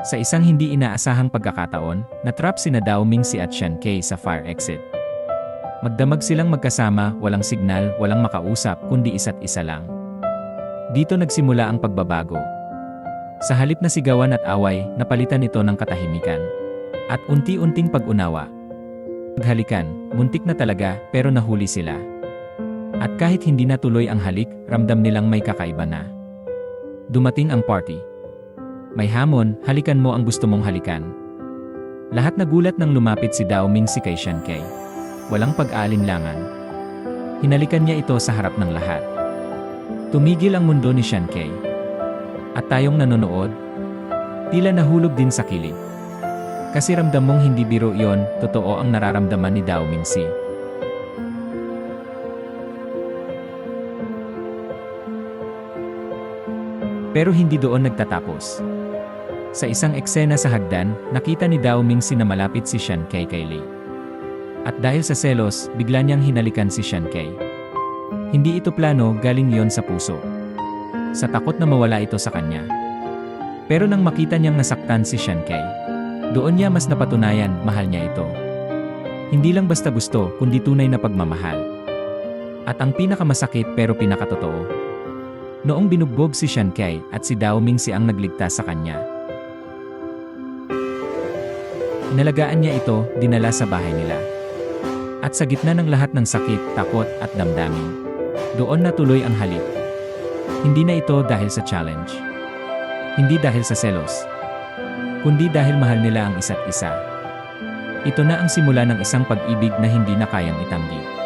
Sa isang hindi inaasahang pagkakataon, natrap sina Dao Mingsi at Shen Kei sa fire exit. Magdamag silang magkasama, walang signal, walang makausap, kundi isa't isa lang. Dito nagsimula ang pagbabago. Sa halip na sigawan at away, napalitan ito ng katahimikan. At unti-unting pag-unawa. Maghalikan, muntik na talaga, pero nahuli sila. At kahit hindi natuloy ang halik, ramdam nilang may kakaiba na. Dumating ang party. May hamon, halikan mo ang gusto mong halikan. Lahat nagulat nang lumapit si Dao Ming si kay Shen Kei. Walang pag-aalinlangan. Hinalikan niya ito sa harap ng lahat. Tumigil ang mundo ni Shen Kei. At tayong nanonood, tila nahulog din sa kilig. Kasi ramdam mong hindi biro yon, totoo ang nararamdaman ni Dao Mingsi. Pero hindi doon nagtatapos. Sa isang eksena sa hagdan, nakita ni Dao Mingsi na malapit si Shen Kei kay Lei. At dahil sa selos, bigla niyang hinalikan si Shen Kei. Hindi ito plano, galing yon sa puso. Sa takot na mawala ito sa kanya. Pero nang makita niyang nasaktan si Shen Kei, doon niya mas napatunayan, mahal niya ito. Hindi lang basta gusto, kundi tunay na pagmamahal. At ang pinakamasakit pero pinakatotoo, Noong binugbog si Kei at si Dao Mingsi ang nagligtas sa kanya. Inalagaan niya ito, dinala sa bahay nila. At sa gitna ng lahat ng sakit, takot at damdamin, doon natuloy ang halik. Hindi na ito dahil sa challenge. Hindi dahil sa selos. Kundi dahil mahal nila ang isa't isa. Ito na ang simula ng isang pag-ibig na hindi na kayang itanggi.